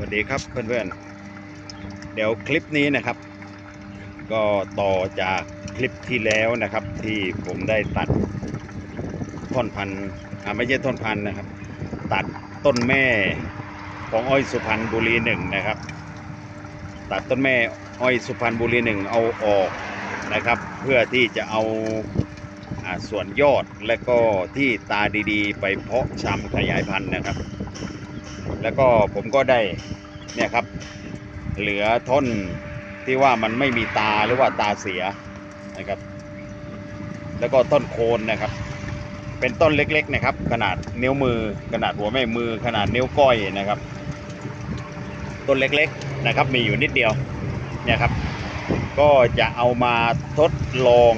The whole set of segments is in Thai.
วัสดีครับเพื่อนๆ เดี๋ยวคลิปนี้นะครับ ก็ต่อจากคลิปที่แล้วนะครับ ที่ผมได้ตัดท่อนพันธุ์อ่าไม่ใช่ท่อนพันธุ์นะครับ ตัดต้นแม่ของอ้อยสุพรรณบุรีหนึ่งนะครับ ตัดต้นแม่อ้อยสุพรรณบุรีหนึ่งเอาออกนะครับ เพื่อที่จะเอาอ่าส่วนยอดและก็ที่ตาดีๆ ไปเพาะชำขยายพันธุ์นะครับ แล้วก็ผมก็ได้เนี่ยครับ เหลือท่อนที่ว่ามันไม่มีตาหรือว่าตาเสียนะครับ แล้วก็ต้นโคนนะครับ เป็นต้นเล็กๆนะครับ ขนาดนิ้วมือ ขนาดหัวแม่มือ ขนาดนิ้วก้อยนะครับ ต้นเล็กๆนะครับ มีอยู่นิดเดียวเนี่ยครับ ก็จะเอามาทดลอง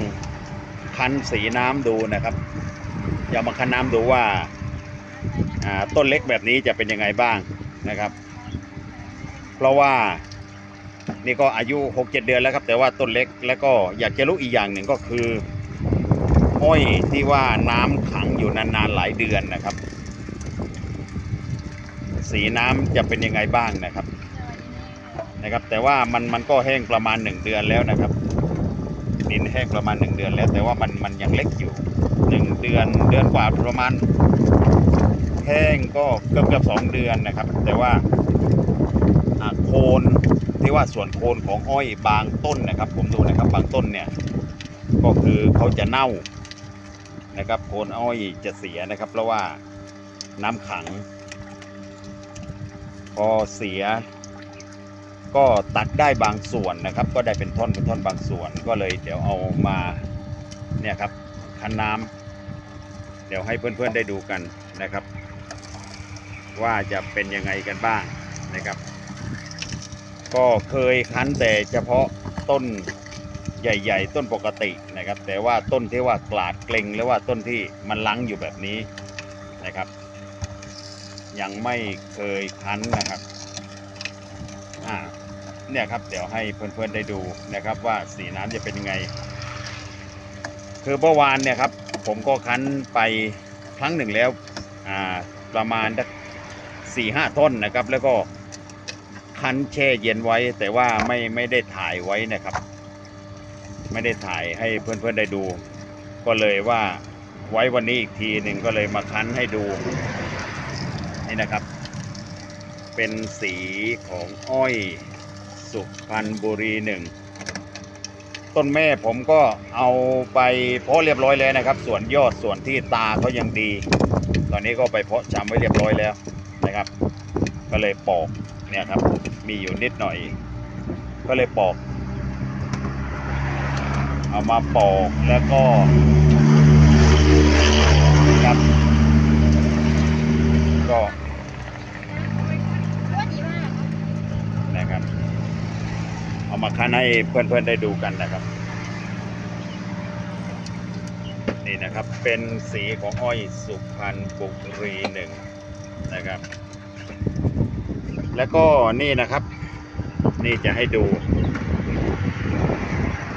คันสีน้ำดูนะครับจะมาคันน้ำดูว่า ต้นเล็กแบบนี้จะเป็นยังไงบ้างนะครับ เพราะว่านี่ก็อายุ 6-7 เดือนแล้วครับ แต่ว่าต้นเล็กแล้วก็อยากจะรู้อีกอย่างหนึ่งก็คืออ้อยที่ว่าน้ำขังอยู่นานๆหลายเดือนนะครับ สีน้ำจะเป็นยังไงบ้างนะครับนะครับ แต่ว่ามันมันก็แห้งประมาณ 1 เดือนแล้วนะครับดินแห้งประมาณ 1 เดือนแล้ว แต่ว่ามันมันยังเล็กอยู่ 1 เดือนเดือนกว่าประมาณ แห้งก็เกือบเกือบสองเดือนนะครับ แต่ว่าโคนที่ว่าส่วนโคนของอ้อยบางต้นนะครับ ผมดูนะครับบางต้นเนี่ยก็คือเขาจะเน่านะครับโคนอ้อยจะเสียนะครับ เพราะว่าน้ำขัง พอเสีย ก็ตัดได้บางส่วนนะครับ ก็ได้เป็นท่อนเป็นท่อนบางส่วนก็เลยเดี๋ยวเอามาเนี่ยครับคั้นน้ำเดี๋ยวให้เพื่อนๆได้ดูกันนะครับ ว่าจะเป็นยังไงกันบ้างนะครับ ก็เคยคั้นแต่เฉพาะต้นใหญ่ ๆ ต้นปกตินะครับ แต่ว่าต้นที่ว่ากลาดเกร็งหรือว่าต้นที่มันลังอยู่แบบนี้นะครับ ยังไม่เคยคั้นนะครับอ่าเนี่ยครับเดี๋ยวให้เพื่อนๆได้ดูนะครับว่าสีน้ำจะเป็นยังไง คือเมื่อวานเนี่ยครับผมก็คั้นไปครั้งหนึ่งแล้วอ่าประมาณ สี่ห้าต้นนะครับ แล้วก็คั้นแช่เย็นไว้ แต่ว่าไม่ไม่ได้ถ่ายไว้นะครับ ไม่ได้ถ่ายให้เพื่อนๆได้ดู ก็เลยว่าไว้วันนี้อีกทีหนึ่งก็เลยมาคั้นให้ดูนี่นะครับ เป็นสีของอ้อยสุพรรณบุรีหนึ่งต้นแม่ผมก็เอาไปเพาะเรียบร้อยแล้วนะครับ ส่วนยอดส่วนที่ตาเขายังดี ตอนนี้ก็ไปเพาะชำไว้เรียบร้อยแล้ว นะครับ ก็เลยปอกเนี่ยครับ มีอยู่นิดหน่อย ก็เลยปอก เอามาปอกแล้วก็ครับ ก็นะครับ เอามาคั้นให้เพื่อนๆได้ดูกันนะครับนี่นะครับเป็นสีของอ้อยสุพรรณบุรีหนึ่ง นะครับ แล้วก็นี่นะครับ นี่จะให้ดู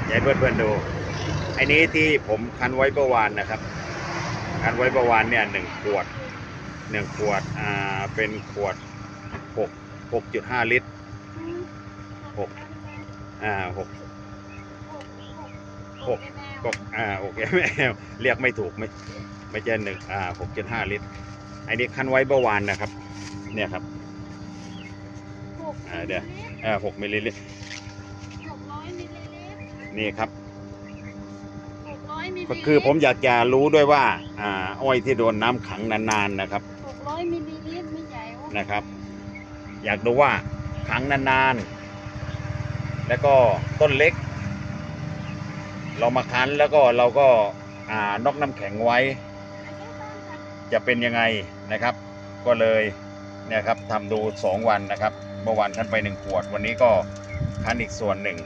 อยากให้เพื่อนๆดูไอ้นี้ที่ผมคันไว้เมื่อวานนะครับ คันไว้เมื่อวานเนี่ยหนึ่งขวดหนึ่งขวดอ่าเป็นขวดหกหกจุดห้าลิตรหกอ่าหกหกก็อ่าโอเคเรียกไม่ถูกไม่ไม่ใช่หนึ่งอ่าหกจุดห้าลิตร อ้นี้คั้นไว้เมื่อวานนะครับ เนี่ยครับอ่าเดี๋ยวอ่าหกมิลลิลิตรหกร้อยมิลลิลิตรนี่ครับหกร้อยมิลลิลิตรก็คือผมอยากจะรู้ด้วยว่าอ่าอ้อยที่โดนน้ำขังนานๆนะครับหกร้อยมิลลิลิตรไม่ใหญ่วะนะครับ อยากดูว่าขังนานๆ แล้วก็ต้นเล็ก เรามาคั้นแล้วก็เราก็อ่านอกน้ำแข็งไว้ จะเป็นยังไง นะครับ ก็เลยเนี่ยครับทำดู 2 วันนะครับ เมื่อวานคั้นไป 1 ขวด วันนี้ก็คั้นอีกส่วนหนึ่ง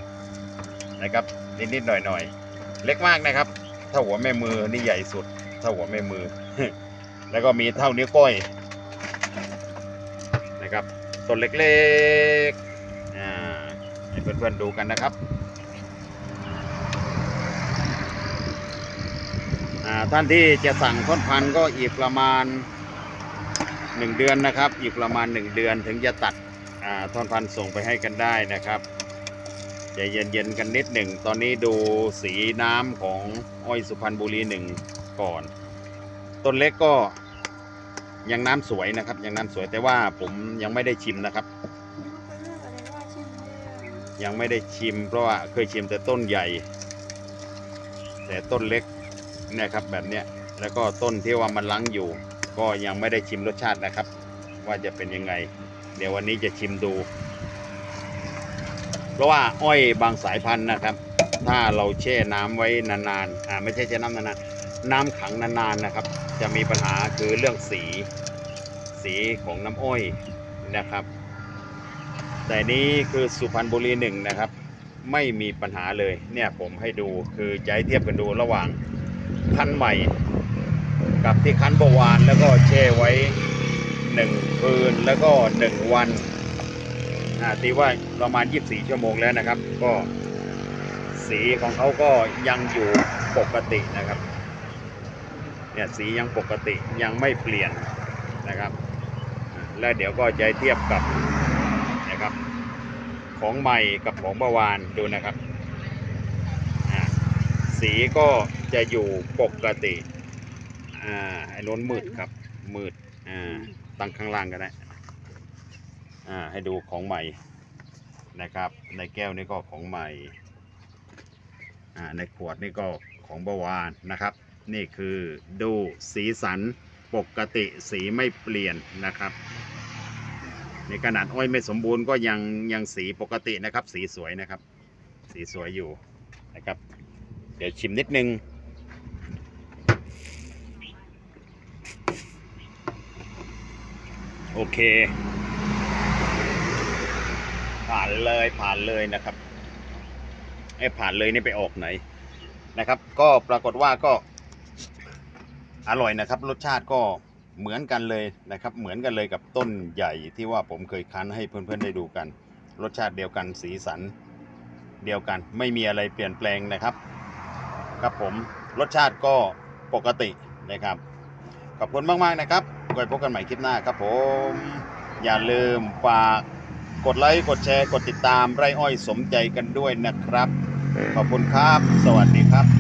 นะครับนิดๆหน่อยๆ เล็กมากนะครับ ถ้าหัวแม่มือนี่ใหญ่สุดถ้าหัวแม่มือ แล้วก็มีเท่านิ้วก้อยนะครับต้นเล็กๆอ่าให้เพื่อนๆดูกันนะครับอ่าท่านที่จะสั่งท่อนพันธุ์ก็อีกประมาณ 1เดือนนะครับ อีกประมาณ1เดือนถึงจะตัดท่อนพันธุ์ส่งไปให้กันได้นะครับใจเย็นๆกันนิดหนึ่ง ตอนนี้ดูสีน้ำของอ้อยสุพรรณบุรีหนึ่งก่อน ต้นเล็กก็ยังน้ำสวยนะครับ ยังน้ำสวยแต่ว่าผมยังไม่ได้ชิมนะครับ ยังไม่ได้ชิม เพราะว่าเคยชิมแต่ต้นใหญ่ แต่ต้นเล็กเนี่ยครับแบบเนี้ยแล้วก็ต้นที่ว่ามันลังอยู่ ก็ยังไม่ได้ชิมรสชาตินะครับ ว่าจะเป็นยังไง เดี๋ยววันนี้จะชิมดู เพราะว่าอ้อยบางสายพันธุ์นะครับ ถ้าเราแช่น้ำไว้นานๆอ่าไม่ใช่แช่น้ำนานๆน้ำขังนานๆนะครับ จะมีปัญหาคือเรื่องสีสีของน้ำอ้อยนะครับ แต่นี้คือสุพรรณบุรีหนึ่งนะครับไม่มีปัญหาเลยเนี่ยผมให้ดูคือจะให้เทียบกันดูระหว่างคันธุ์ใหม่ กับที่คันเมื่อวานแล้วก็แช่ไว้หนึ่งคืนแล้วก็หนึ่งวันตีว่าประมาณ 24 ชั่วโมงแล้วนะครับ ก็สีของเขาก็ยังอยู่ปกตินะครับ เนี่ยสียังปกติยังไม่เปลี่ยนนะครับ แล้วเดี๋ยวก็จะเทียบกับนะครับ ของใหม่กับของเมื่อวานดูนะครับ สีก็จะอยู่ปกติ อ่าไอ้โน้นมืดครับ มืดอ่าตั้งข้างล่างก็ได้อ่าให้ดูของใหม่นะครับ ในแก้วนี่ก็ของใหม่อ่าในขวดนี่ก็ของเมื่อวานนะครับ นี่คือดูสีสันปกติสีไม่เปลี่ยนนะครับในขนาดอ้อยไม่สมบูรณ์ก็ยังยังสีปกตินะครับ สีสวยนะครับ สีสวยอยู่นะครับ เดี๋ยวชิมนิดนึง โอเค ผ่านเลยผ่านเลยนะครับไอ้ผ่านเลยนี่ไปออกไหนนะครับ ก็ปรากฏว่าก็อร่อยนะครับ รสชาติก็เหมือนกันเลยนะครับ เหมือนกันเลยกับต้นใหญ่ที่ว่าผมเคยคั้นให้เพื่อนๆได้ดูกัน รสชาติเดียวกันสีสันเดียวกัน ไม่มีอะไรเปลี่ยนแปลงนะครับครับผมรสชาติก็ปกตินะครับขอบคุณมากๆนะครับ ไว้พบกันใหม่คลิปหน้าครับผม อย่าลืมฝากกดไลค์ กดแชร์ กดติดตามไร่อ้อยสมใจกันด้วยนะครับ ขอบคุณครับ สวัสดีครับ